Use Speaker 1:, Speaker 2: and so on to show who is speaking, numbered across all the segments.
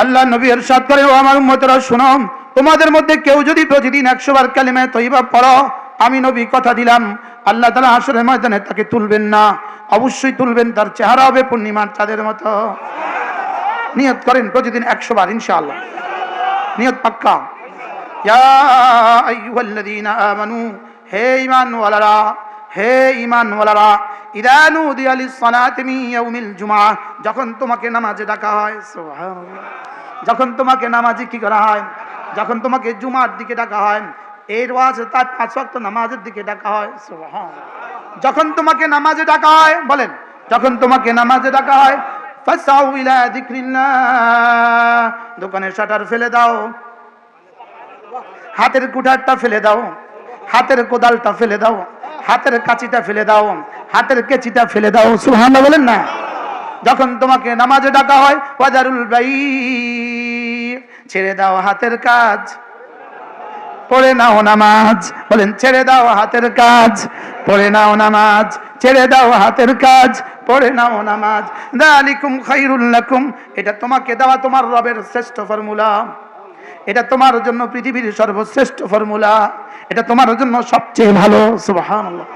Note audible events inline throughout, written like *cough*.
Speaker 1: আল্লাহ নবী এরশাদ করে, ও আমার উম্মতেরা, শুনো, তোমাদের মধ্যে কেউ যদি প্রতিদিন একশো বার কালিমায় তৈবা পড়ো, আমি নবী কথা দিলাম। আল্লাহ তালা আসরের ময়দানে তাকে তুলবেন না। অবশ্যই তুলবেন, তার চেহারা হবে পূর্ণিমার চাঁদের মতো। নিয়ত করেন প্রতিদিন একশো বার, ইনশাআল্লাহ। নিয়ত পাক্কা। হে ঈমানওয়ালারা হে ঈমানওয়ালারা ইদা নুদিয়া লিস-সালাতি ইয়াউমিল জুমআহ। যখন তোমাকে নামাজে ডাকা হয় যখন তোমাকে নামাজে কি করা হয়? যখন তোমাকে জুমার দিকে ডাকা হয় এর ওয়াজ তার পাঁচ ওয়াক্ত নামাজের দিকে ডাকা হয় যখন তোমাকে নামাজে ডাকা হয়, বলেন, যখন তোমাকে নামাজে ডাকা হয় দোকানের শাটার ফেলে দাও। হাতের কুঠারটা ফেলে দাও। হাতের কোদালটা ফেলে দাও। হাতের কাঁচিটা ফেলে দাও। হাতের কেচিটা ফেলে দাও সুহানা বলেন না। যখন তোমাকে নামাজে ডাকা হয়, ওয়াজারুল বাই ছেড়ে দাও হাতের কাজ। পড়ে নাও নামাজ, বলেন, ছেড়ে দাও হাতের কাজ। পড়ে নাও নামাজ, ছেড়ে দাও হাতের কাজ। পড়ে নাও নামাজ। দালিকুম খাইরুল লাকুম, এটা তোমাকে দেওয়া তোমার রবের শ্রেষ্ঠ ফর্মুলা। এটা তোমার জন্য পৃথিবীর সর্বশ্রেষ্ঠ ফর্মুলা। এটা তোমার জন্য সবচেয়ে ভালো, সুবহানাল্লাহ।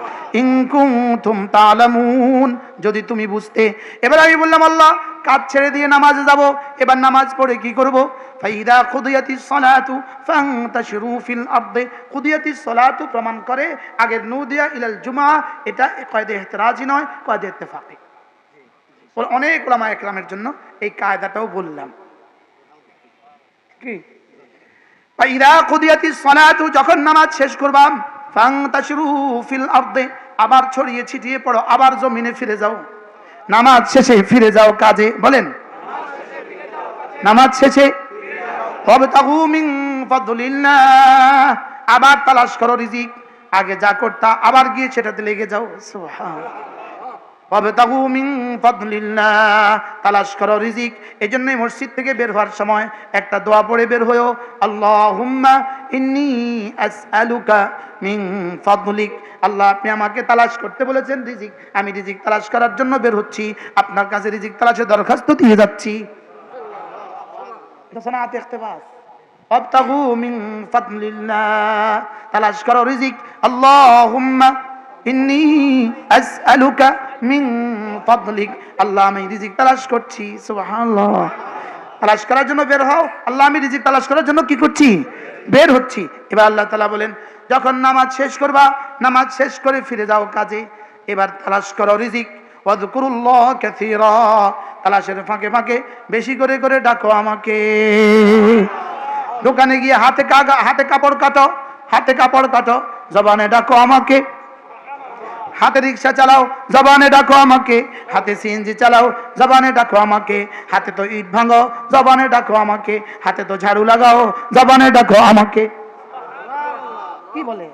Speaker 1: ইন কুনতুম তালামুন, যদি তুমি বুঝতে। এবার আমি বললাম, আল্লাহ, কাজ ছেড়ে দিয়ে নামাজে যাব, এবার নামাজ পড়ে কি করব? ফাইদা খুদিয়াতিস সালাতু ফান্তাশিরু ফিল আরদি। খুদিয়াতিস সালাতু প্রমাণ করে, আগের নুদিয়া ইলাল জুমা, এটা কয়দে ইহতিরাজি নয়, কয়দে ইত্তেফাকি। অনেক ওলামা একরামের জন্য এই কায়দাটাও বললাম। কি? যখন নামাজ শেষ করবাম ফিল আর্দে, আবার ছড়িয়ে ছিটিয়ে পড়ো, আবার জমিনে ফিরে যাও। নামাজ শেষে ফিরে যাও কাজে, বলেন। নামাজ শেষে হবে আবার তালাশ করো রিজিক। আগে যা করতা, আবার গিয়ে সেটাতে লেগে যাও। সুবহানাল্লাহ। তালাশ করো রিজিক। এজন্যই মসজিদ থেকে বের হওয়ার সময় একটা দোয়া পড়ে বের হয়েও আল্লাহুম্মা ইন্নী আসআলুকা মিন ফাদলিক। আল্লাহ, আপনি আমাকে তালাশ করতে বলেছেন রিজিক। আমি রিজিক তালাশ করার জন্য বের হচ্ছি। আপনার কাছে রিজিক তালাশের দরখাস্ত দিয়ে যাচ্ছি। তালাশ করো রিজিক। আল্লাহুম্মা ইন্নি আসআলুকা মিন ফাদলিক, আল্লাহ আমি রিজিক তালাশ করছি। সুবহানাল্লাহ। তালাশ করার জন্য বের হও। আল্লাহ আমি রিজিক তালাশ করার জন্য কি করছি? বের হচ্ছি। এবার আল্লাহ তাআলা বলেন, যখন নামাজ শেষ করবা, নামাজ শেষ করে ফিরে যাও কাজে। এবার তালাশ করো রিজিক। ওয়াজকুরুল্লাহ কাসীরা। তালাশের ফাঁকে ফাঁকে বেশি করে করে ডাকো আমাকে। দোকানে গিয়ে হাতে হাতে কাপড় কাটো। হাতে কাপড় কাটো। জবানে ডাকো আমাকে। হাতে রিক্সা চালাও জবানে ডাকো আমাকে হাতে সিএনজি চালাও জবানে ডাকো আমাকে হাতে তো ইট ভাঙো জবানে ডাকো আমাকে হাতে তো ঝাড়ু লাগাও জবানে ডাকো আমাকে কি বলে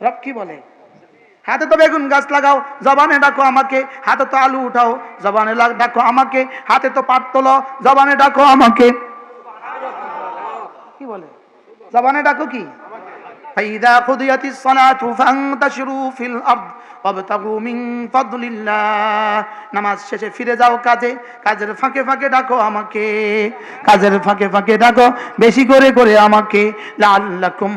Speaker 1: রব কি বলে হাতে তো বেগুন গাছ লাগাও জবানে ডাকো আমাকে হাতে তো আলু উঠাও জবানে লাগ- ডাকো আমাকে হাতে তো পাট তোলো জবানে ডাকো আমাকে কি বলে জবানে ডাকো কি فإذا قضيت الصلاة فانتشروا في الأرض নামাজ শেষে ফিরে যাও কাজে, কাজের ফাঁকে ফাঁকে ডাকো আমাকে, কাজের ফাঁকে ফাঁকে ডাকো বেশি করে করে আমাকে। লাল্লাকুম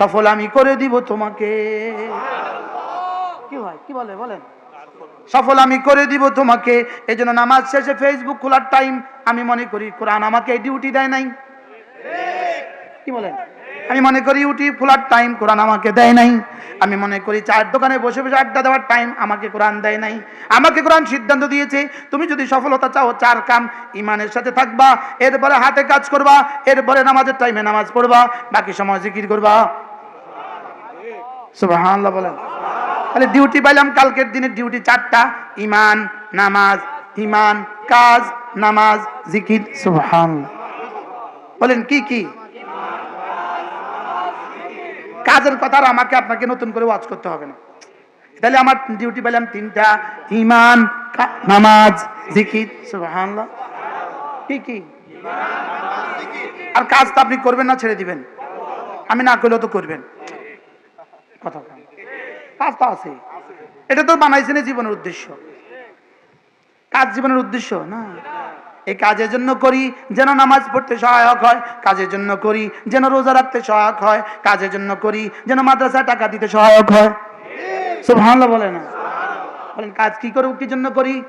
Speaker 1: সফল আমি করে দিব তোমাকে। কি হয়? কি বলে? বলেন। সফল আমি করে দিব তোমাকে। এই জন্য নামাজ শেষে ফেসবুক খোলার টাইম আমি মনে করি কোরআন আমাকে ডিউটি দেয় নাই। কি বলেন? আমি মনে করি ইউটিউব খোলার টাইম কোরআন আমাকে দেয় নাই। আমি মনে করি চায়ের দোকানে বসে বসে আড্ডা দেওয়ার টাইম আমাকে কোরআন দেয় নাই। আমাকে কোরআন সিদ্ধান্ত দিয়েছে, তুমি যদি সফলতা চাও, চার কাম ইমানের সাথে থাকবা, এরপরে হাতে কাজ করবা, এরপরে নামাজের টাইমে নামাজ পড়বা, বাকি সময় জিকির করবা। সুবহানাল্লাহ বলেন। তাহলে ডিউটি পাইলাম, কালকের দিনের ডিউটি চারটা, ইমান, নামাজ, ইমান, কাজ, নামাজ, জিকির, সুবহানাল্লাহ। বলেন, কি কি? কাজের কথা আমাকে আপনাকে নতুন করে ওয়াজ করতে হবে না। তাহলে আমার ডিউটি পেলাম তিনটা ইমান নামাজ কি কি? আর কাজ তো আপনি করবেন না, ছেড়ে দিবেন। আমি না করলেও তো করবেন। কথা কাজ তো আছে। এটা তো বানাইছেন জীবনের উদ্দেশ্য। কাজ জীবনের উদ্দেশ্য, না? এই কাজের জন্য করি যেন নামাজ পড়তে সহায়ক হয়, কাজের জন্য করি যেন রোজা রাখতে সহায়ক হয়, কাজের জন্য করি যেন মাদ্রাসায় টাকা দিতে সহায়ক হয়। সুবহানাল্লাহ বলে না। বলেন, কাজ কি করে কি জন্য করি?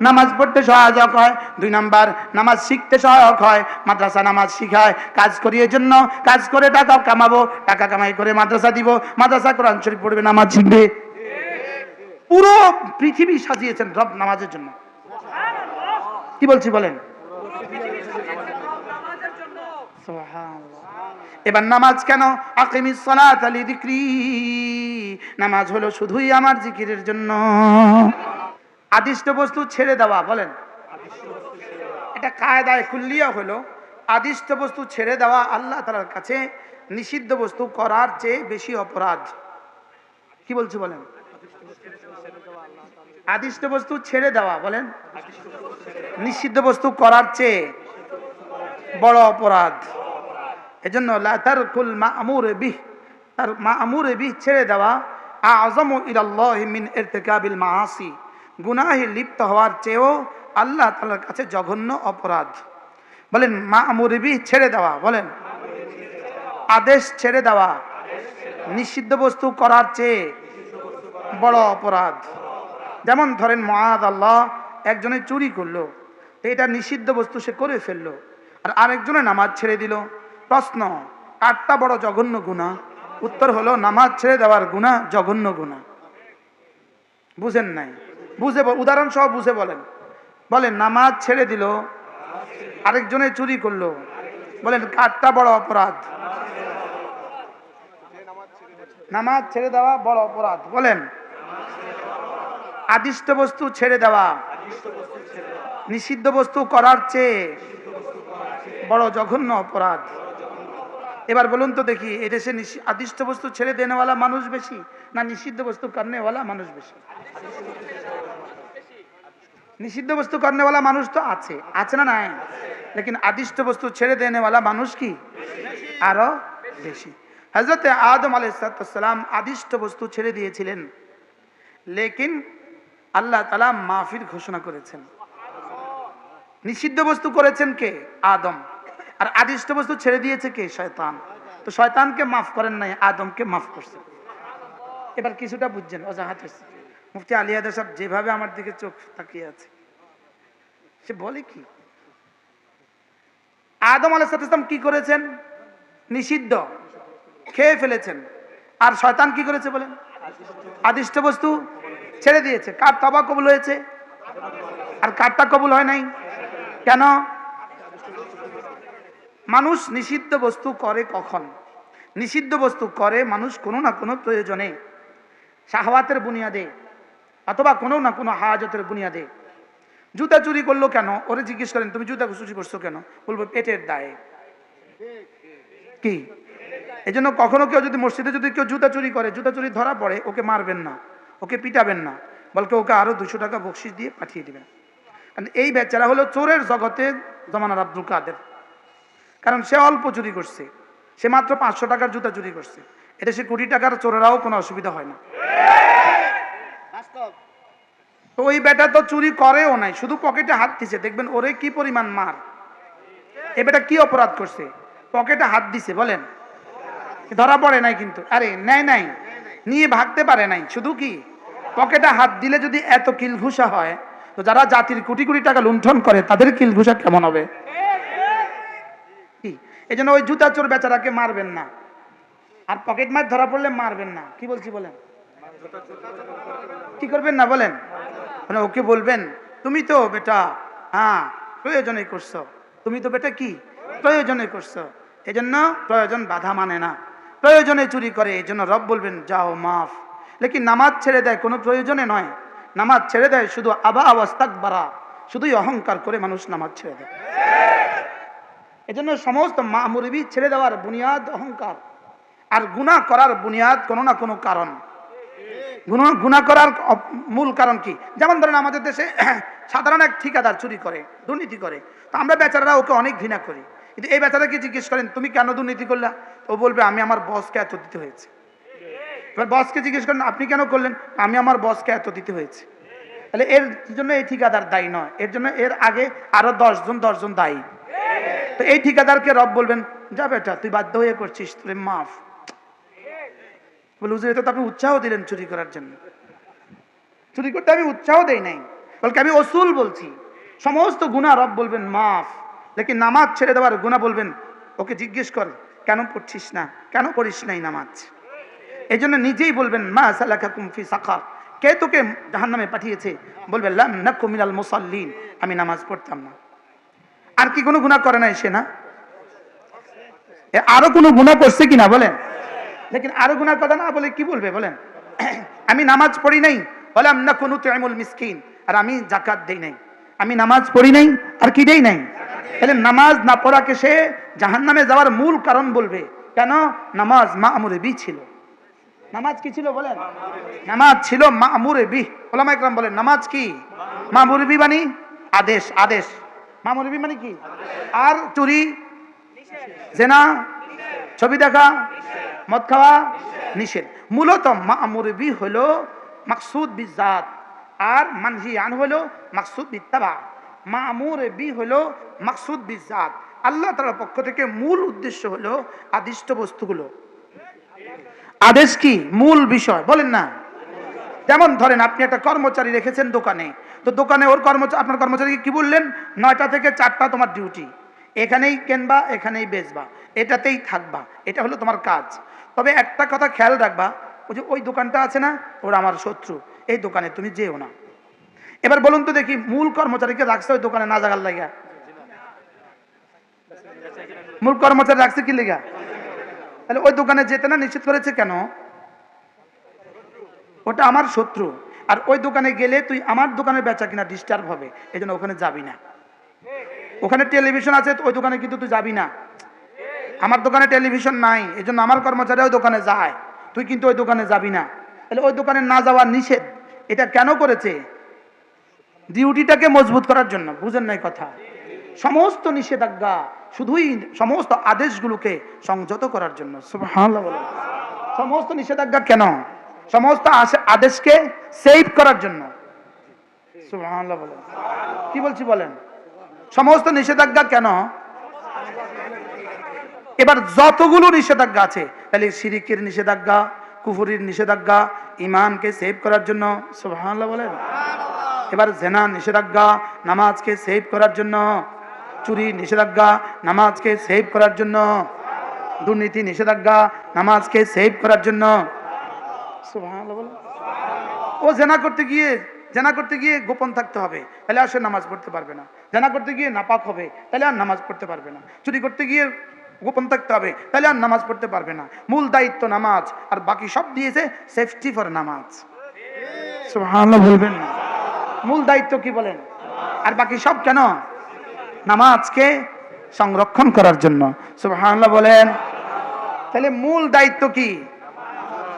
Speaker 1: নামাজ পড়তে সহায়ক হয়। দুই নাম্বার, নামাজ শিখতে সহায়ক হয়। মাদ্রাসা নামাজ শিখায়। কাজ করি এর জন্য, কাজ করে টাকা কামাবো, টাকা কামাই করে মাদ্রাসা দিব। মাদ্রাসা কোরআন শরীফ পড়বে, নামাজ শিখবে। পুরো পৃথিবী সাজিয়েছেন রব নামাজের জন্য। কি বলছি বলেন? এবার নামাজ কেন? আকিমিস সালাত আলি যিকরি। নামাজ হলো শুধুই আমার জিকিরের জন্য। আদিষ্ট বস্তু ছেড়ে দেওয়া বলেন। এটা কায়দায় কুল্লিয়া হলো। আদিষ্ট বস্তু ছেড়ে দেওয়া আল্লাহ তালার কাছে নিষিদ্ধ বস্তু করার চেয়ে বেশি অপরাধ। কি বলছি বলেন? আদিষ্ট বস্তু ছেড়ে দেওয়া, বলেন। নিষিদ্ধ বস্তু করার চেয়ে বড় অপরাধ। এজন্য মা আমুর বিহ, তার মা আমুর বিহ ছেড়ে দেওয়া আজম ইলাল্লাহ মিন ইরতিকাবিল মাআসি, গুনাহে লিপ্ত হওয়ার চেয়েও আল্লাহ তাআলার কাছে জঘন্য অপরাধ। বলেন মা আমুর বিহ ছেড়ে দেওয়া, বলেন। আদেশ ছেড়ে দেওয়া, নিষিদ্ধ বস্তু করার চেয়ে বড় অপরাধ। যেমন ধরেন মহাদ আল্লাহ একজনে চুরি করল এটা নিষিদ্ধ বস্তু সে করে ফেলল। আর আরেকজনে নামাজ ছেড়ে দিল। প্রশ্ন, কারটা বড় জঘন্য গুণা? উত্তর হলো, নামাজ ছেড়ে দেওয়ার গুণা জঘন্য গুণা। বুঝেন নাই? বুঝে উদাহরণ সহ বুঝে বলেন। বলেন, নামাজ ছেড়ে দিল, আরেকজনে চুরি করল। বলেন, কারটা বড় অপরাধ? নামাজ ছেড়ে দেওয়া বড় অপরাধ। বলেন আদিষ্ট বস্তু ছেড়ে দেওয়া। নিষিদ্ধ বস্তু করার চেয়ে বড় জঘন্য অপরাধ। এবার বলুন তো দেখি এদেশে আদিষ্ট বস্তু ছেড়ে দেনেওয়ালা মানুষ বেশি না নিষিদ্ধ বস্তু করনেওয়ালা মানুষ বেশি? নিষিদ্ধ বস্তু করনেওয়ালা মানুষ তো আছে আছে না নাই? লেকিন আদিষ্ট বস্তু ছেড়ে দেনেওয়ালা মানুষ কি? আরও বেশি। হজরতে আদম আলাইসালাম আদিষ্ট বস্তু ছেড়ে দিয়েছিলেন। লেকিন আল্লাহ তালা মাফির ঘোষণা করেছেন। নিষিদ্ধ বস্তু করেছেন কে? আদম। আর আদিষ্ট বস্তু ছেড়ে দিয়েছে কে? শয়তান। তো শয়তানকে মাফ করেন নাই, আদমকে মাফ করছেন। এবার কিছুটা বুঝছেন, অজাহাত মুফতি আলিয়াদা সাহেব যেভাবে আমার দিকে চোখ তাকিয়ে আছে, সে বলে কি? আদম আলাইসালাম কি করেছেন? নিষিদ্ধ। খেয়ে ফেলেছেন। আর শয়তান কি করেছে বলেন? আদিষ্ট বস্তু ছেড়ে দিয়েছে। কার তবা কবুল হয়েছে? আর কারটা কবুল হয় নাই? কেন? মানুষ নিষিদ্ধ বস্তু করে কখন? নিষিদ্ধ বস্তু করে মানুষ কোনো না কোনো প্রয়োজনে। শাহওয়াতের বুনিয়াদে অথবা কোনো না কোনো হাজতের বুনিয়াদে। জুতা চুরি করল কেন? ওরে জিজ্ঞেস করেন, তুমি জুতা চুরি করছ কেন? বলব, পেটের দায়ে। কি? এই জন্য কখনো কেউ যদি মসজিদে যদি কেউ জুতা চুরি করে, জুতা চুরি ধরা পড়ে, ওকে মারবেন না। ওকে পিটাবেন না বলকে ওকে আরও দুশো টাকা বকশিস দিয়ে পাঠিয়ে দিবেন। কারণ এই বেচারা হলো চোরের জগতে জমানার আব্দুল কাদের। কারণ সে অল্প চুরি করছে সে মাত্র পাঁচশো টাকার জুতা চুরি করছে। এটা সে কোটি টাকার চোরেরাও কোনো অসুবিধা হয় না। তো ওই বেটা তো চুরি করেও নাই শুধু পকেটে হাত দিছে দেখবেন ওরে কি পরিমাণ মার। এ বেটা কি অপরাধ করছে? পকেটে হাত দিছে বলেন। ধরা পড়ে নাই কিন্তু। আরে নেয় নাই। নিয়ে ভাগতে পারে নাই। শুধু কি? পকেটে হাত দিলে যদি এত কিলঘুষা হয়, তো যারা জাতির কোটি কোটি টাকা লুণ্ঠন করে, তাদের কিলঘুষা কেমন হবে? এই জন্য ওই জুতা চোর বেচারাকে মারবেন না। আর পকেট মার ধরা পড়লে মারবেন না। কি বলছি বলেন? কি করবেন না বলেন? মানে ওকে বলবেন, তুমি তো বেটা হ্যাঁ প্রয়োজনে করছ। তুমি তো বেটা কি? প্রয়োজনে করছ। এজন্য প্রয়োজন বাধা মানে না। প্রয়োজনে চুরি করে, এই জন্য রব বলবেন, যাও, মাফ। লেকিন নামাজ ছেড়ে দেয় কোনো প্রয়োজনে নয়। নামাজ ছেড়ে দেয় শুধু আবা আওয়াস্তাক বাড়া শুধুই অহংকার করে মানুষ নামাজ ছেড়ে দেয়। এজন্য সমস্ত মা মুরবি ছেড়ে দেওয়ার বুনিয়াদ অহংকার, আর গুনাহ করার বুনিয়াদ কোনো না কোনো কারণ। গুনাহ করার মূল কারণ কি? যেমন ধরেন আমাদের দেশে *clears throat* সাধারণ এক ঠিকাদার চুরি করে, দুর্নীতি করে। তো আমরা বেচারারা ওকে অনেক ঘৃণা করি। কিন্তু এই বেচারাকে জিজ্ঞেস করেন, তুমি কেন দুর্নীতি করলা? ও বলবে, আমি আমার বসকে এত দিতে হয়েছে। এবার বসকে জিজ্ঞেস করেন, আপনি কেন করলেন? আমি আমার বসকে এত দিতে হয়েছে। তাহলে এর জন্য এই ঠিকাদার দায়ী নয়, এর জন্য এর আগে আরও দশজন দশজন দায়ী। তো এই ঠিকাদারকে রব বলবেন, যা বেটা, তুই বাধ্য হয়ে করছিস, তোরে মাফ। বলে তো আপনি উৎসাহ দিলেন চুরি করার জন্য। চুরি করতে আমি উৎসাহ দেই নাই। বলকে, আমি অসুল বলছি। সমস্ত গুণা রব বলবেন, মাফ। লেকিন নামাজ ছেড়ে দেওয়ার গুণা বলবেন, ওকে জিজ্ঞেস কর, কেন পড়ছিস না? কেন পড়িস নাই নামাজ? এই জন্য নিজেই বলবেন, মা সালাকা কুমফি সাকার। কে তোকে জাহান নামে পাঠিয়েছে? বলবে মুসাল্লিন। আমি নামাজ পড়তাম না। আর কি কোনো গুণা করে নাই সে, না? আরও কোনো গুণা করছে কিনা বলেন? লেকিন আরও গুনার কথা না বলে কি বলবে বলেন? *clears throat* আমি নামাজ পড়ি নাই বললাম না কোনো তেমুল মিসকিন। আর আমি জাকাত দেই নাই। আমি নামাজ পড়ি নাই, আর কি দেই নাই? তাহলে নামাজ না পড়াকে সে জাহান নামে যাওয়ার মূল কারণ বলবে। কেন? নামাজ মা আমরে বি ছিল। নামাজ কি ছিল বলেন? নামাজ ছিল মা আমরে বি ওলামা ইকরাম বলেন, নামাজ কি? মা মুরবি মানে? আদেশ আদেশ। মা মুরবি মানে কি? আর চুরি, জেনা, ছবি দেখা, মদ খাওয়া, নিষেধ। মূলত মামুরবি হলো মাকসুদ বিজাত। আর মানহি আন হলো মাকসুদ বিত্তাবা মামুর বি হলো মাকসুদ বিজাত আল্লাহ তাআলার পক্ষ থেকে মূল উদ্দেশ্য হলো আদিষ্ট বস্তুগুলো। আদেশ কি? মূল বিষয়, বলেন না। যেমন ধরেন আপনি একটা কর্মচারী রেখেছেন দোকানে, তো দোকানে ওর কর্মচারী আপনার কর্মচারীকে কি বললেন? নয়টা থেকে চারটা তোমার ডিউটি, এখানেই কেনবা, এখানেই বেচবা, এটাতেই থাকবা, এটা হলো তোমার কাজ। তবে একটা কথা খেয়াল রাখবা, ওই যে ওই দোকানটা আছে না, ওরা আমার শত্রু, এই দোকানে তুমি যেও না। এবার বলুন তো দেখি, মূল কর্মচারীকে রাখছে ওই দোকানে না জাগার লাগিয়া? মূল কর্মচারী রাখছে কি লেগা তাহলে ওই দোকানে যেতে না নিশ্চিত করেছে কেন? ওটা আমার শত্রু। আর ওই দোকানে গেলে তুই আমার দোকানে বেচা কিনা ডিস্টার্ব হবে, এই ওখানে যাবি না। ওখানে টেলিভিশন আছে ওই দোকানে কিন্তু তুই যাবি না। আমার দোকানে টেলিভিশন নাই, এই জন্য আমার কর্মচারী ওই দোকানে যায়। তুই কিন্তু ওই দোকানে যাবি না। তাহলে ওই দোকানে না যাওয়া নিষেধ। এটা কেন করেছে? ডিউটিটাকে মজবুত করার জন্য, বুঝেন নাই কথা? সমস্ত নিষেধাজ্ঞা, শুধুই সমস্ত আদেশগুলোকে সংযত করার জন্য সমস্ত নিষেধাজ্ঞা কেন? সমস্ত আদেশকে সেভ করার জন্য। কি বলছি বলেন? সমস্ত নিষেধাজ্ঞা কেন? এবার যতগুলো নিষেধাজ্ঞা আছে, তাহলে শিরিকের নিষেধাজ্ঞা, কুফুরির নিষেধাজ্ঞা ইমানকে সেভ করার জন্য, সুবহানাল্লাহ বলেন। এবার জেনা, নিষেধাজ্ঞা, নামাজকে সেভ করার জন্য। চুরি, নিষেধাজ্ঞা, নামাজকে সেভ করার জন্য। দুর্নীতি, নিষেধাজ্ঞা, নামাজকে সেভ করার জন্য। ও জেনা করতে গিয়ে, জেনা করতে গিয়ে গোপন থাকতে হবে। তাহলে আর সে নামাজ পড়তে পারবে না। জেনা করতে গিয়ে নাপাক হবে। তাহলে আর নামাজ পড়তে পারবে না। চুরি করতে গিয়ে গোপন থাকতে হবে। তাহলে আর নামাজ পড়তে পারবে না। মূল দায়িত্ব নামাজ। আর বাকি সব দিয়েছে সেফটি ফর নামাজ। বলবেন না। মূল দায়িত্ব কি বলেন? আর বাকি সব কেন? নামাজকে সংরক্ষণ করার জন্য। সুবহানাল্লাহ বলেন, তাহলে মূল দায়িত্ব কি?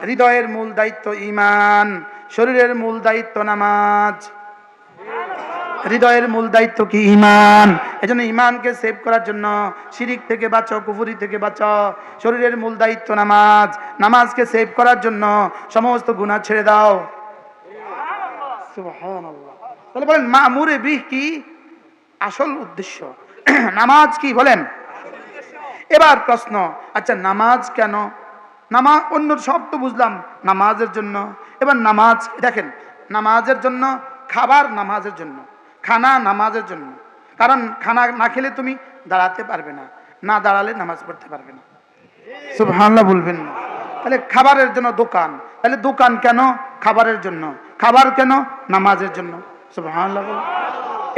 Speaker 1: হৃদয়ের মূল দায়িত্ব ইমান শরীরের মূল দায়িত্ব নামাজ। হৃদয়ের মূল দায়িত্ব কি? ইমান এজন্য ইমানকে সেভ করার জন্য শিরিক থেকে বাঁচো, কুফুরি থেকে বাঁচো। শরীরের মূল দায়িত্ব নামাজ। নামাজকে সেভ করার জন্য সমস্ত গুণা ছেড়ে দাও। সুবহানাল্লাহ। তাহলে বলেন, মামুরে বিহ কি? আসল উদ্দেশ্য। *clears throat* নামাজ কি বলেন? এবার প্রশ্ন আচ্ছা নামাজ কেন? নামাজ অন্য সব তো বুঝলাম, নামাজের জন্য। এবার নামাজ, দেখেন, নামাজের জন্য, খাবার নামাজের জন্য, খানা নামাজের জন্য। কারণ খানা না খেলে তুমি দাঁড়াতে পারবে না না দাঁড়ালে নামাজ পড়তে পারবে না। সুবহানাল্লাহ বলবেন। না তাহলে খাবারের জন্য দোকান। তাহলে দোকান কেন? খাবারের জন্য। খাবার কেন? নামাজের জন্য।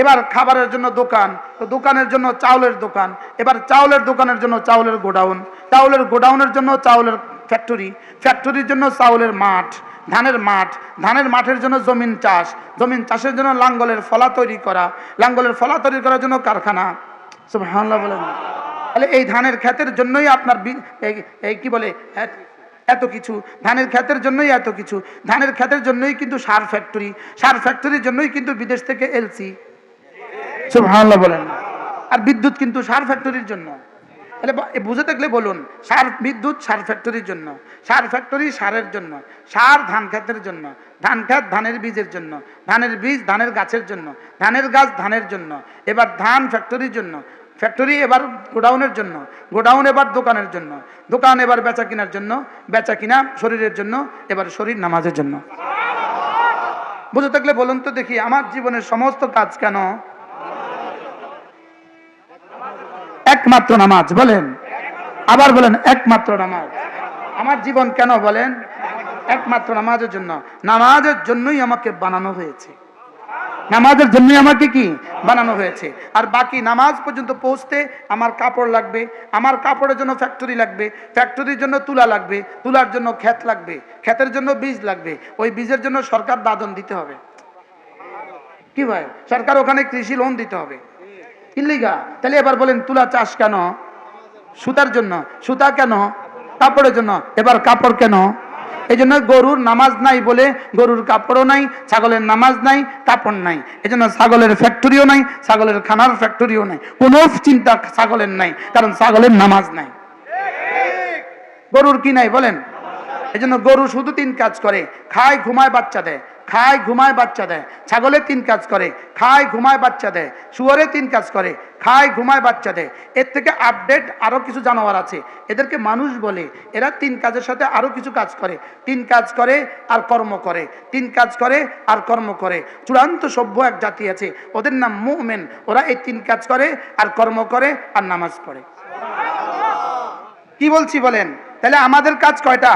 Speaker 1: এবার খাবারের জন্য দোকান, তো দোকানের জন্য চাউলের দোকান। এবার চাউলের দোকানের জন্য চাউলের গোডাউন। চাউলের গোডাউনের জন্য চাউলের ফ্যাক্টরি। ফ্যাক্টরির জন্য চাউলের মাঠ, ধানের মাঠ। ধানের মাঠের জন্য জমিন চাষ। জমিন চাষের জন্য লাঙ্গলের ফলা তৈরি করা। লাঙ্গলের ফলা তৈরি করার জন্য কারখানা। সুবহানাল্লাহ বলেন। তাহলে এই ধানের ক্ষেতের জন্যই আপনার এই কি বলে এত- কিছু। ধানের ক্ষেতের জন্যই এত কিছু। ধানের ক্ষেতের জন্যই কিন্তু সার ফ্যাক্টরি সার ফ্যাক্টরির জন্যই কিন্তু বিদেশ থেকে এলসি সুবহানাল্লাহ বলেন। আর বিদ্যুৎ কিন্তু সার ফ্যাক্টরির জন্য। বুঝে থাকলে বলুন, সার বিদ্যুৎ সার ফ্যাক্টরির জন্য, সার ফ্যাক্টরি সারের জন্য, সার ধান ক্ষেতের জন্য, ধান ক্ষেত ধানের বীজের জন্য, ধানের বীজ ধানের গাছের জন্য, ধানের গাছ ধানের জন্য, এবার ধান ফ্যাক্টরির জন্য ফ্যাক্টরি এবার গোডাউনের জন্য, গোডাউন এবার দোকানের জন্য, দোকান এবার বেচা কেনার জন্য, বেচা কিনা শরীরের জন্য, এবার শরীর নামাজের জন্য। বুঝে থাকলে বলুন তো দেখি, আমার জীবনের সমস্ত কাজ কেন? একমাত্র নামাজ, বলেন। আবার বলেন, একমাত্র নামাজ। আমার জীবন কেন বলেন? একমাত্র নামাজের জন্য। নামাজের জন্যই আমাকে বানানো হয়েছে। নামাজের জন্যই আমাকে কি বানানো হয়েছে? আর বাকি নামাজ পর্যন্ত পৌঁছতে আমার কাপড় লাগবে, আমার কাপড়ের জন্য ফ্যাক্টরি লাগবে ফ্যাক্টরির জন্য তুলা লাগবে, তুলার জন্য ক্ষেত লাগবে, ক্ষেতের জন্য বীজ লাগবে, ওই বীজের জন্য সরকার দাদন দিতে হবে। কি ভাই? সরকার ওখানে কৃষি লোন দিতে হবে। ইল্লিগা তাহলে এবার বলেন, তুলা চাষ কেন? সুতার জন্য। সুতা কেন? কাপড়ের জন্য। এবার কাপড় কেন? এই জন্য গরুর নামাজ নাই বলে গরুর কাপড়ও নাই, ছাগলের নামাজ নাই, কাপড় নাই। এই জন্য ছাগলের ফ্যাক্টরিও নাই, ছাগলের খানার ফ্যাক্টরিও নাই। কোনো চিন্তা ছাগলের নাই, কারণ ছাগলের নামাজ নাই। গরুর কি নাই বলেন? এই জন্য গরু শুধু তিন কাজ করে, খায়, ঘুমায়, বাচ্চা দেয়। খায়, ঘুমায়, বাচ্চা দেয়। ছাগলে তিন কাজ করে, খায়, ঘুমায়, বাচ্চা দেয়। শুয়ারে তিন কাজ করে, খায়, ঘুমায়, বাচ্চা দেয়। এর থেকে আপডেট আরও কিছু জানোয়ার আছে। এদেরকে মানুষ বলে, এরা তিন কাজের সাথে আরও কিছু কাজ করে। তিন কাজ করে, আর কর্ম করে। তিন কাজ করে, আর কর্ম করে। চূড়ান্ত সভ্য এক জাতি আছে। ওদের নাম মুমেন। ওরা এই তিন কাজ করে, আর কর্ম করে, আর নামাজ পড়ে। কি বলছি বলেন? তাহলে আমাদের কাজ কয়টা?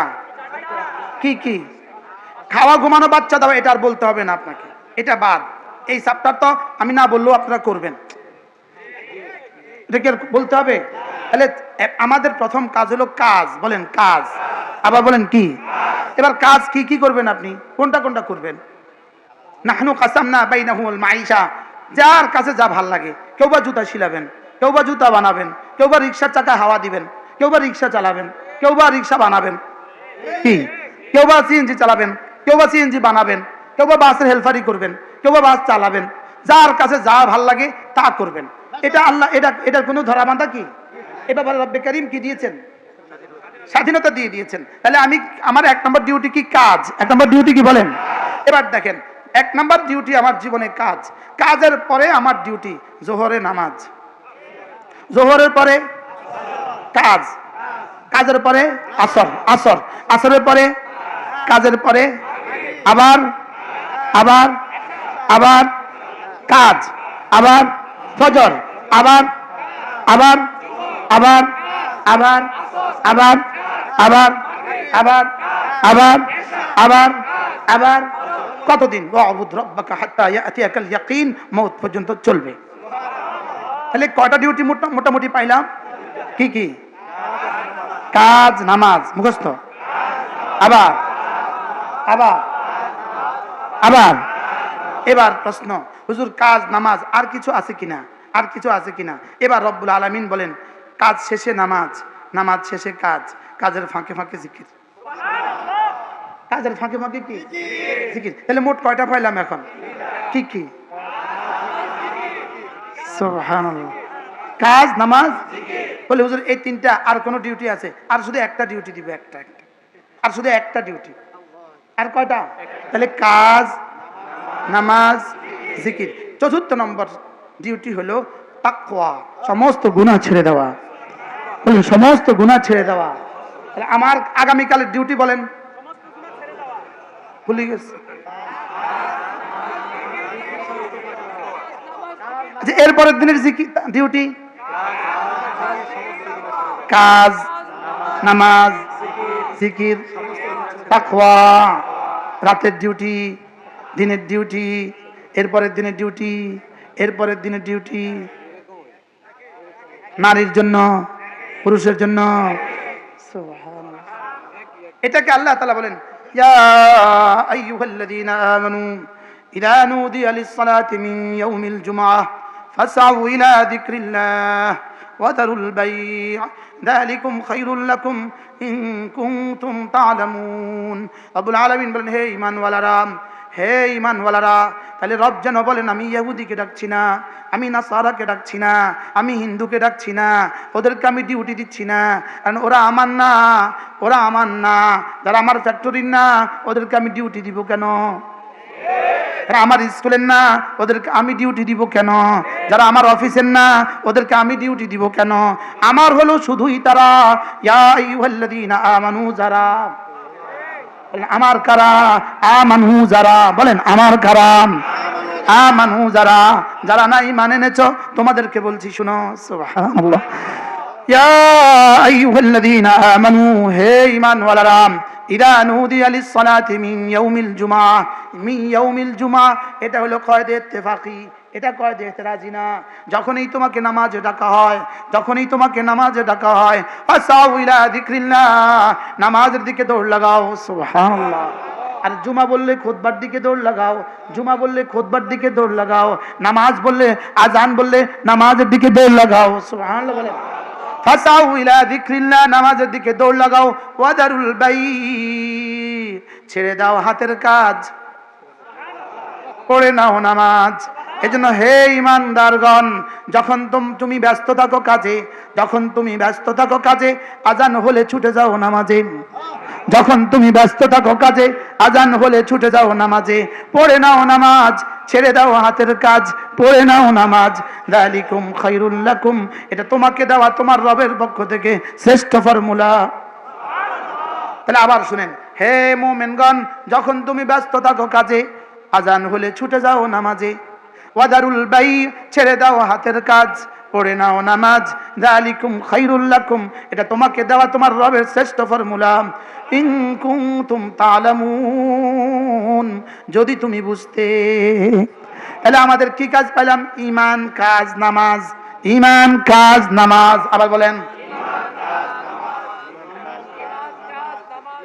Speaker 1: কি কি? খাওয়া ঘুমানো বাচ্চা দাও, এটা আর বলতে হবে না আপনাকে। এটা বাদ। এই চাপ্টার তো আমি না বললেও আপনারা করবেন। এটা কি বলতে হবে? তাহলে আমাদের প্রথম কাজ হলো কাজ। বলেন, কাজ। আবার বলেন কি? এবার কাজ কি কি করবেন আপনি? কোনটা কোনটা করবেন? নাহনু কাসাম না বাইনাহুল মাইশা। যার কাছে যা ভালো লাগে। কেউ বা জুতা শিলাবেন, কেউ বা জুতা বানাবেন, কেউ বা রিক্সার চাকা হাওয়া দিবেন, কেউ বা রিক্সা চালাবেন, কেউ বা রিক্সা বানাবেন। কি? কেউ বা সিএনজি চালাবেন। কেউ বা সিএনজি বানাবেন, কেউ বা বাসের হেলফারি করবেন, কেউ বা বাস চালাবেন, যার কাছে যা ভালো লাগে তা করবেন। এটা আল্লাহ, এটা, এটার কোনো ধরাবান্ধা কি? এ ব্যাপারে রব্বে করিম কি দিয়েছেন? স্বাধীনতা দিয়ে দিয়েছেন। তাহলে আমি, আমার এক নম্বর ডিউটি কি কাজ? এক নম্বর ডিউটি কি বলেন? এবার দেখেন, এক নম্বর ডিউটি আমার জীবনে কাজ। কাজের পরে আমার ডিউটি জোহরে নামাজ। জোহরের পরে কাজ। কাজের পরে আসর। আসর। আসরের পরে কাজের পরে আবার আবার আবার কাজ, আবার ফজর, আবার আবার আবার আবার আবার আবার আবার আবার আবার আবার। কতদিন? ওয়াবুদ রব্বাকা হাত্তা ইয়াতিয়াকাল ইয়াকিন, মৌত পর্যন্ত চলবে। তাহলে কয়টা ডিউটি মোটা- মোটামুটি পাইলাম? কি কি? কাজ, নামাজ, মুখস্থ? আবার আবার। আবার, এবার প্রশ্ন, হুজুর, কাজ, নামাজ, আর কিছু আছে কিনা? আর কিছু আছে কিনা? এবার রব্বুল আলামিন বলেন, কাজ শেষে নামাজ নামাজ শেষে কাজ, কাজের ফাঁকে ফাঁকে জিকির। কাজের ফাঁকে ফাঁকে কি? জিকির। তাহলে মোট কয়টা পাইলাম এখন? কি কি? কাজ, নামাজ? বলে, হুজুর, এই তিনটা, আর কোনো ডিউটি আছে? আর শুধু একটা ডিউটি দিবে, একটা একটা। আর শুধু একটা ডিউটি আর কয়টা? তাহলে কাজ, নামাজ, জিকির। চতুর্থ নম্বর ডিউটি হলো তাকওয়া, সমস্ত গুনাহ ছেড়ে দেওয়া। বলেন, সমস্ত গুনাহ ছেড়ে দেওয়া। তাহলে আমার আগামীকালের ডিউটি বলেন। ভুলে গেছে। আচ্ছা এরপরের দিনের ডিউটি কাজ, নামাজ, জিকির। তাকওয়া রাতের ডিউটি দিনের ডিউটি এরপরের দিনের ডিউটি এরপরের দিনের ডিউটি নারীর জন্য পুরুষের জন্য। এটাকে আল্লাহ তাআলা বলেন ইয়া আইয়ুহাল্লাযীনা আমানু ইযা নুদিয়া লিস-সালাতি মিন ইয়াউমিল জুমআহ ফাসআউ ইলা যিকরিল্লাহ। وذروا البيع ذلكم خير لكم إن كنتم تعلمون رب العالمين বলেন হে ঈমানওয়ালারা হে ইমানওয়ালারা তাহলে রব যেন বলেন আমি ইহুদিকে ডাকছি না আমি নাসারাকে ডাকছি না আমি হিন্দুকে ডাকছি না ওদেরকে আমি ডিউটি দিচ্ছি না কারণ ওরা আমার না ওরা আমার না যারা আমার ফ্যাক্টরির না ওদেরকে আমি ডিউটি দিব কেন আমার স্কুলের না, ওদেরকে আমি ডিউটি দিব কেন? যারা আমার অফিসের না, ওদেরকে আমি ডিউটি দিব কেন? আমার হলো শুধুই তারা। ইয়া যারা। আমার কারা? আমানু যারা। বলেন, আমার কারা? আমানু যারা। যারা নাই মানে নেছ তোমাদেরকে বলছি, শুনো, সুবহানাল্লাহ। ইয়া আমানু, হে ঈমানওয়ালারা ইদা নুদিয়া লিস-সালাতি মিন ইয়াউমিল জুমআ মিন ইয়াউমিল জুমআ এটা হলো কয়দে ইত্তেফাকি, এটা কয়দে ইতরাজি না যখনই তোমাকে নামাজে ডাকা হয়, যখনই তোমাকে নামাজে ডাকা হয়, আসাউ ইলা যিকরিল্লাহ, নামাজের দিকে দৌড় লাগাও, সুবহানাল্লাহ। আর জুমা বললে খোদবার দিকে দৌড় লাগাও, জুমা বললে খোদবার দিকে দৌড় লাগাও, নামাজ বললে আজান বললে নামাজের দিকে দৌড় লাগাও, সুবহানাল্লাহ বলে। ফাসাউ ইলা যিকরিল্লাহ, নামাজের দিকে দৌড় লাগাও। ওয়াদারুল বাই ছেড়ে দাও হাতের কাজ। করে নাও নামাজ। এজন্য হে ইমানদারগণ, যখন তুম- ব্যস্ত থাকো কাজে, যখন তুমি ব্যস্ত থাকো কাজে, আজান হলে ছুটে যাও নামাজে। যখন তুমি ব্যস্ত থাকো কাজে, আজান হলে ছুটে যাও নামাজে, পড়ে নাও নামাজ, ছেড়ে দাও হাতের কাজ, পড়ে নাও নামাজ। দালিকুম খাইরুল্লাকুম এটা তোমাকে দেওয়া তোমার রবের পক্ষ থেকে শ্রেষ্ঠ ফর্মুলা। তাহলে আবার শুনেন, হে মোমেনগণ, যখন তুমি ব্যস্ত থাকো কাজে, আজান হলে ছুটে যাও নামাজে। ওয়াদারুল বাই, ছেড়ে দাও হাতের কাজ। পড়ে নাও নামাজ। দালিকুম খাইরুল্লাকুম এটা তোমাকে দেওয়া তোমার রবের শ্রেষ্ঠ ফর্মুলা। ইন কুনতুম তালামুন। যদি তুমি বুঝতে তাহলে আমাদের কি কাজ পেলাম ইমান কাজ নামাজ। ইমান কাজ নামাজ। আবার বলেন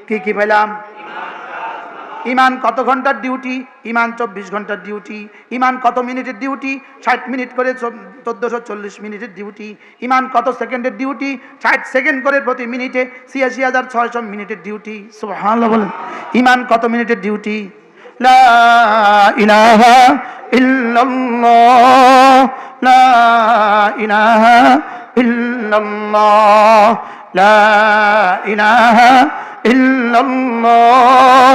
Speaker 1: কি কি পেলাম ইমান কত ঘণ্টার ডিউটি? ইমান চব্বিশ ঘণ্টার ডিউটি। ইমান কত মিনিটের ডিউটি? ষাট মিনিট করে চোদ্দোশো চল্লিশ মিনিটের ডিউটি। ইমান কত সেকেন্ডের ডিউটি? ষাট সেকেন্ড করে প্রতি মিনিটে ছিয়াশি হাজার ছয়শো মিনিটের ডিউটি। ইমান কত মিনিটের ডিউটি? লা ইলাহা ইল্লাল্লাহ। লা ইলাহা ইল্লাল্লাহ। লা ইলাহা ইল্লাল্লাহ।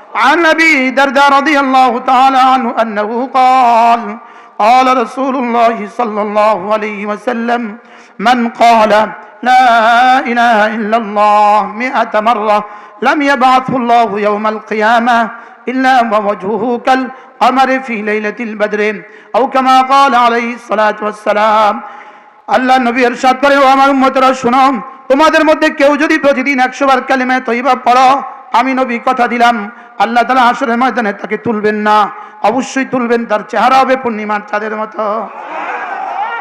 Speaker 1: عن ابي درداء رضي الله تعالى عنه انه قال قال رسول الله صلى الله عليه وسلم من قال لا اله الا الله مئة مره لم يبعثه الله يوم القيامه الا ووجهه كالقمر في ليله البدر او كما قال عليه الصلاه والسلام আল্লাহ নবী এরশাদ করে ও আমার উম্মতরা শোনো তোমাদের মধ্যে কেউ যদি প্রতিদিন একশো বার কালিমে তৈবা পড়ো আমি নবী, কথা দিলাম। আল্লাহ তালা আসরের ময়দানে তাকে তুলবেন না। অবশ্যই তুলবেন, তার চেহারা হবে পূর্ণিমার চাঁদের মতো।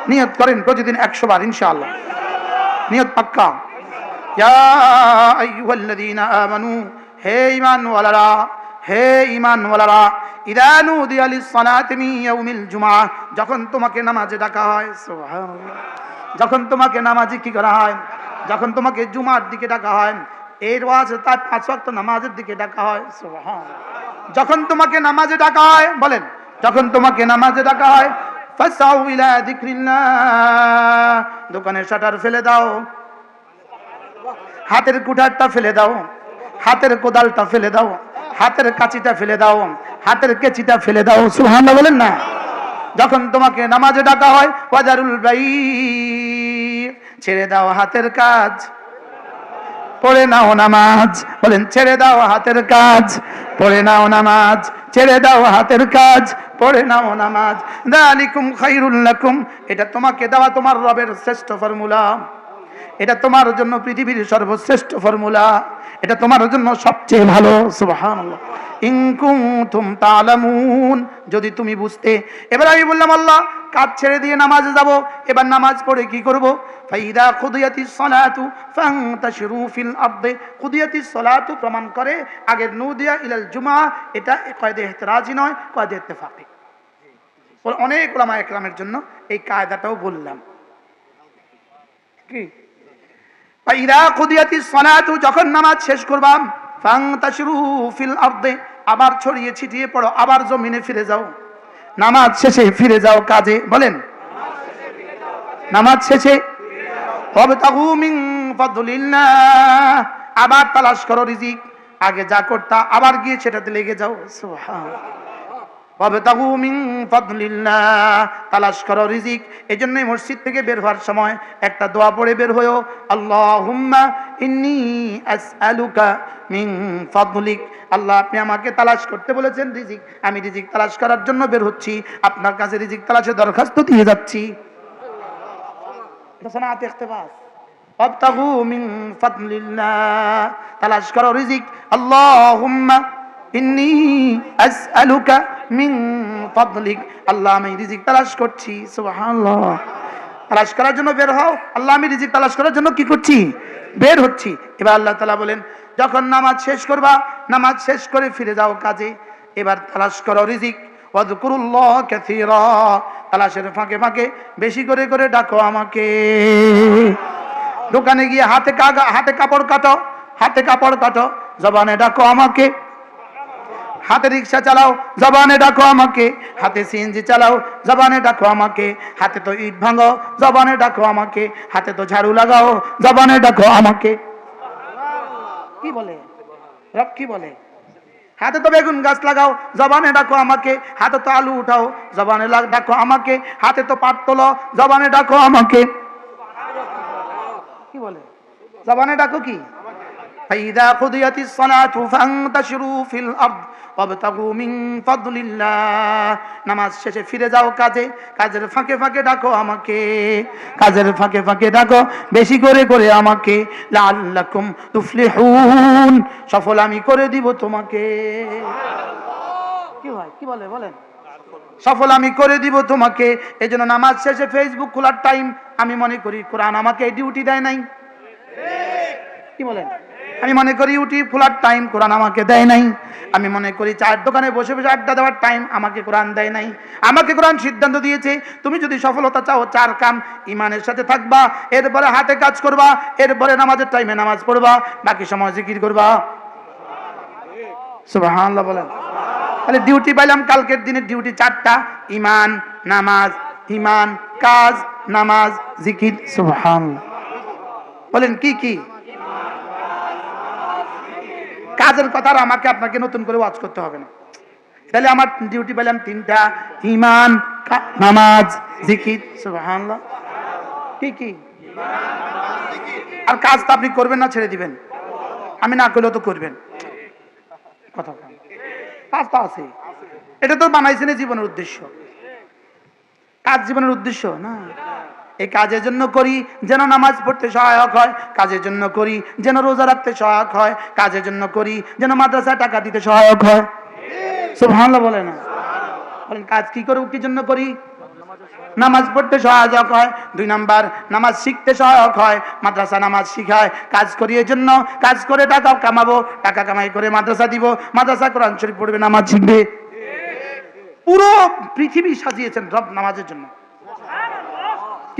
Speaker 1: নিয়ত করেন প্রতিদিন একশো বার, ইনশাআল্লাহ। নিয়ত পাক্কা। আমানু, হে ঈমানওয়ালারা হে ঈমানওয়ালারা, ইদা নুদিয়া লিস-সালাতি মিন ইয়াউমিল জুমআহ যখন তোমাকে নামাজে ডাকা হয়, সুবহানাল্লাহ। যখন তোমাকে নামাজে কি করা হয়? যখন তোমাকে জুমার দিকে ডাকা হয় এর ওয়াজ তার পাঁচ ওয়াক্ত নামাজের দিকে ডাকা হয়। যখন তোমাকে নামাজে ডাকা হয়, বলেন, যখন তোমাকে নামাজে ডাকা হয় দোকানের শাটার ফেলে দাও। হাতের কুঠারটা ফেলে দাও। হাতের কোদালটা ফেলে দাও। হাতের কাঁচিটা ফেলে দাও। হাতের কেচিটা ফেলে দাও। সুবহানাল্লাহ বলেন না? যখন তোমাকে নামাজে ডাকা হয়, ওয়াজারুল বাই ছেড়ে দাও হাতের কাজ। পড়ে নাও নামাজ। বলেন, ছেড়ে দাও হাতের কাজ। পড়ে নাও নামাজ, ছেড়ে দাও হাতের কাজ। পড়ে নাও নামাজ। দালিকুম খাইরুল লাকুম। এটা তোমাকে দেওয়া তোমার রবের শ্রেষ্ঠ ফর্মুলা। এটা তোমার জন্য পৃথিবীর সর্বশ্রেষ্ঠ ফর্মুলা। এটা তোমার জন্য সবচেয়ে ভালো। সুবহানাল্লাহ। ইন কুনতুম তালামুন যদি তুমি বুঝতে। এবার আমি বললাম, আল্লাহ কাজ ছেড়ে দিয়ে নামাজে যাব। এবার নামাজ পড়ে কি করব? ফাইদা কুদিয়াতি সলাতু ফান্তাশিরু ফিল আরদে। কুদিয়াতি সলাতু প্রমাণ করে আগের নুদিয়া ইলাল জুমা, এটা কয়দে ইহতিরাজি নয় কয়দে ইত্তেফাকি। অনেক ওলামা একরামের জন্য এই কায়দাটাও বললাম। কি? ফাইদা কুদিয়াতি সলাতু, যখন নামাজ শেষ করবাম, ফান্তাশিরু ফিল আরদে, আবার ছড়িয়ে ছিটিয়ে পড়ো, আবার জমিনে ফিরে যাও। নামাজ শেষে ফিরে যাও কাজে, বলেন। নামাজ শেষে আবার তালাশ করো রিজিক। আগে যা করতা আবার গিয়ে সেটাতে লেগে যাও। ওয়াবতাগু মিন ফাদলিল্লাহ। তালাশ করো রিজিক। এজন্যই মসজিদ থেকে বের হওয়ার সময় একটা দোয়া পড়ে বের হয়েও আল্লাহ আল্লাহুম্মা ইন্নী আসআলুকা মিন ফাদলিক। আল্লাহ, আপনি আমাকে তালাশ করতে বলেছেন রিজিক। আমি রিজিক তালাশ করার জন্য বের হচ্ছি। আপনার কাছে রিজিক তালাশের দরখাস্ত দিয়ে যাচ্ছি। এটা সানাত ইখতিবাস। ওয়াবতাগু মিন ফাদলিল্লাহ। তালাশ করো রিজিক। আল্লাহুম্মা ইন্নী আসআলুকা মিন ফাদলিক। আল্লাহ, আমি রিজিক তালাশ করছি। সুবহানাল্লাহ। তালাশ করার জন্য বের হও। আল্লাহ, আমি রিজিক তালাশ করার জন্য কি করছি? বের হচ্ছি। এবার আল্লাহ তাআলা বলেন, যখন নামাজ শেষ করবা, নামাজ শেষ করে ফিরে যাও কাজে। এবার তালাশ করো রিজিক। ওয়াজকুরুল্লাহ কাসীরা। তালাশের ফাঁকে ফাঁকে বেশি করে করে ডাকো আমাকে। দোকানে গিয়ে হাতে হাতে কাপড় কাটো। হাতে কাপড় কাটো। জবানে ডাকো আমাকে। হাতে রিক্সা চালাও জবানে ডাকো আমাকে হাতে সিএনজি চালাও জবানে ডাকো আমাকে হাতে তো ইট ভাঙো জবানে ডাকো আমাকে হাতে তো ঝাড়ু লাগাও জবানে ডাকো আমাকে কি বলে রব কি বলে হাতে তো বেগুন গাছ লাগাও জবানে ডাকো আমাকে হাতে তো আলু উঠাও জবানে লাগ- ডাকো আমাকে হাতে তো পাট তোলো জবানে ডাকো আমাকে কি বলে জবানে ডাকো কি فإذا قضيت الصلاة فانتشروا في الأرض নামাজ শেষে ফিরে যাও কাজে, কাজের ফাঁকে ফাঁকে ডাকো আমাকে, কাজের ফাঁকে ফাঁকে ডাকো বেশি করে করে আমাকে। লাল্লাকুম সফল আমি করে দিব তোমাকে। কি হয়? কি বলে? বলেন। সফল আমি করে দিব তোমাকে। এই জন্য নামাজ শেষে ফেসবুক খোলার টাইম আমি মনে করি, কোরআন আমাকে ডিউটি দেয় নাই। কি বলেন? আমি মনে করি ইউটিউব খোলার টাইম কোরআন আমাকে দেয় নাই। আমি মনে করি চার দোকানে বসে বসে আড্ডা দেওয়ার টাইম আমাকে কোরআন দেয় নাই। আমাকে কোরআন সিদ্ধান্ত দিয়েছে, তুমি যদি সফলতা চাও, চার কাম ইমানের সাথে থাকবা, এরপরে হাতে কাজ করবা, এরপরে নামাজের টাইমে নামাজ পড়বা, বাকি সময় জিকির করবা। তাহলে ডিউটি পাইলাম, কালকের দিনের ডিউটি চারটা, ইমান, নামাজ, ইমান, কাজ, নামাজ, জিকির, সুবহানাল্লাহ। বলেন কি কি? কাজের কথা আর আমাকে আপনাকে নতুন করে ওয়াজ করতে হবে না। তাহলে আমার ডিউটি পেলাম তিনটা ইমান নামাজ, জিকির, সুবহানাল্লাহ। কি কি? আর কাজ তো আপনি করবেন না, ছেড়ে দিবেন। আমি না করলেও তো করবেন। কথা। কাজ তো আছে। এটা তো বানাইছেন জীবনের উদ্দেশ্য। কাজ জীবনের উদ্দেশ্য, না? এই কাজের জন্য করি, যেন নামাজ পড়তে সহায়ক হয়, কাজের জন্য করি, যেন রোজা রাখতে সহায়ক হয়, কাজের জন্য করি, যেন মাদ্রাসায় টাকা দিতে সহায়ক হয়। সুবহানাল্লাহ বলে না। বলেন, কাজ কি করব, কি জন্য করি? নামাজ পড়তে সহায়ক হয়, দুই নাম্বার, নামাজ শিখতে সহায়ক হয়, মাদ্রাসা নামাজ শিখায়, কাজ করি এর জন্য, কাজ করে টাকা কামাবো, টাকা কামাই করে মাদ্রাসা দিব, মাদ্রাসা কোরআন শরীফ পড়বে, নামাজ শিখবে। পুরো পৃথিবী সাজিয়েছেন রব নামাজের জন্য।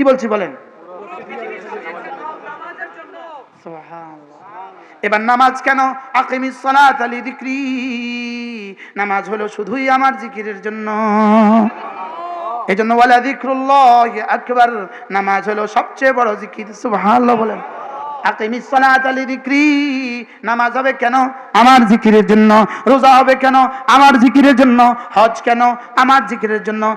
Speaker 1: কি বলছি বলেন? এবার নামাজ কেন? আকিমিস সালাত আলি দিক্রি নামাজ হলো শুধুই আমার জিকিরের জন্য। এই জন্য বলে দিক্রুল্লাহ আকবার। নামাজ হলো সবচেয়ে বড় জিকির। সুবহানাল্লাহ বলেন। নামাজ হবে কেন? আমার জিকিরের জন্য। রোজা হবে কেন? আমার জিকিরের জন্য। হজ কেন? আমার জিকিরের জন্য।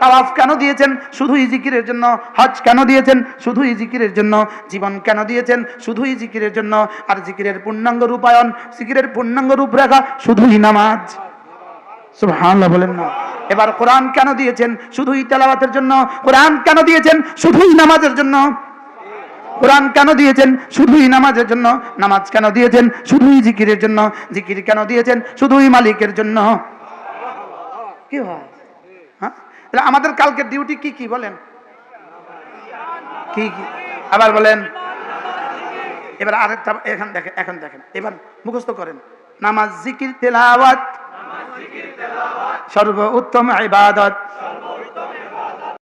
Speaker 1: তাওয়াফ কেন দিয়েছেন? শুধুই জিকিরের জন্য। হজ কেন দিয়েছেন? শুধুই জিকিরের জন্য। জীবন কেন দিয়েছেন? শুধুই জিকিরের জন্য। আর জিকিরের পূর্ণাঙ্গ রূপায়ণ, জিকিরের পূর্ণাঙ্গ রূপরেখা, শুধুই নামাজ। সুবহানাল্লাহ বলেন না। এবার কোরআন কেন দিয়েছেন? শুধুই তেলাওয়াতের জন্য? কোরআন কেন দিয়েছেন? শুধুই নামাজের জন্য? কোরআন কেন দিয়েছেন? শুধুই নামাজের জন্য? নামাজ কেন দিয়েছেন? শুধুই জিকিরের জন্য? জিকির কেন দিয়েছেন? শুধুই মালিকের জন্য? কি হয়? হ্যাঁ? আমাদের কালকের ডিউটি কি কি বলেন? কি কি? আবার বলেন। এবার আরেকটা, এখন দেখেন এখন দেখেন। এবার মুখস্থ করেন। নামাজ, জিকির, তেলাওয়াত সর্ব উত্তম ইবাদত